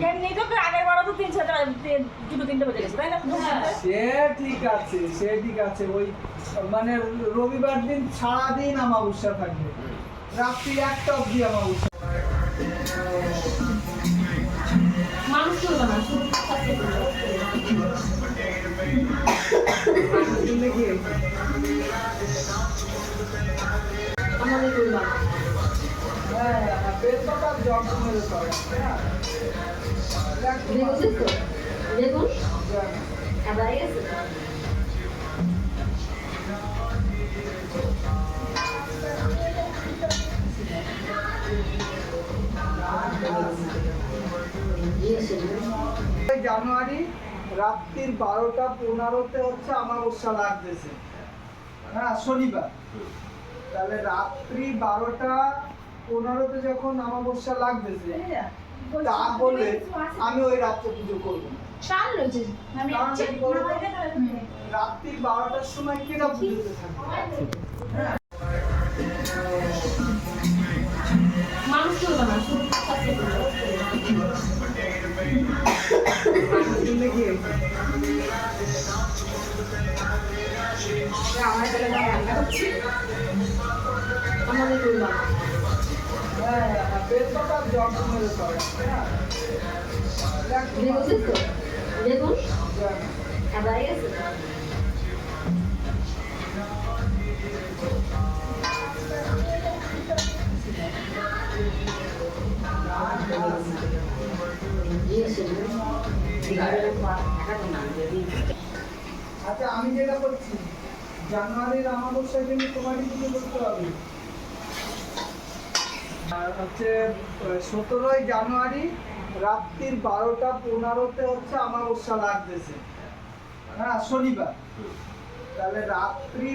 এমনি তো আগের বারও তো তিন ছটা দুটো তিনটে বেজে গেছে তাই না? সে ঠিক আছে সে ঠিক আছে ওই মানে রবিবার দিন সারাদিন আমাবস্যা থাকবে। রাত্রি একটা অব্দি আমাবস্যা। মানুষ চলবে না শুধু জানুয়ারি রাত্রির বারোটা পনেরোতে হচ্ছে আমাবস্যা লাগতেছে। হ্যাঁ শনিবার। তাহলে রাত্রি বারোটা পনেরোতে যখন আমাবস্যা লাগতেছে তাহলে আমি ওই রাত্রে পুজো করব। না? রাত্রি বারোটার সময় কেনা পুজোতে থাকবে আমার বেলা রান্না করছি আচ্ছা আমি যেটা করছি জানুয়ারির আমাবস্যার জন্য তোমারই কিছু করতে হবে। আর হচ্ছে সতেরোই জানুয়ারি রাত্রির বারোটা পনেরোতে হচ্ছে আমার আমাবস্যা লাগতেছে। হ্যাঁ শনিবার। তাহলে রাত্রি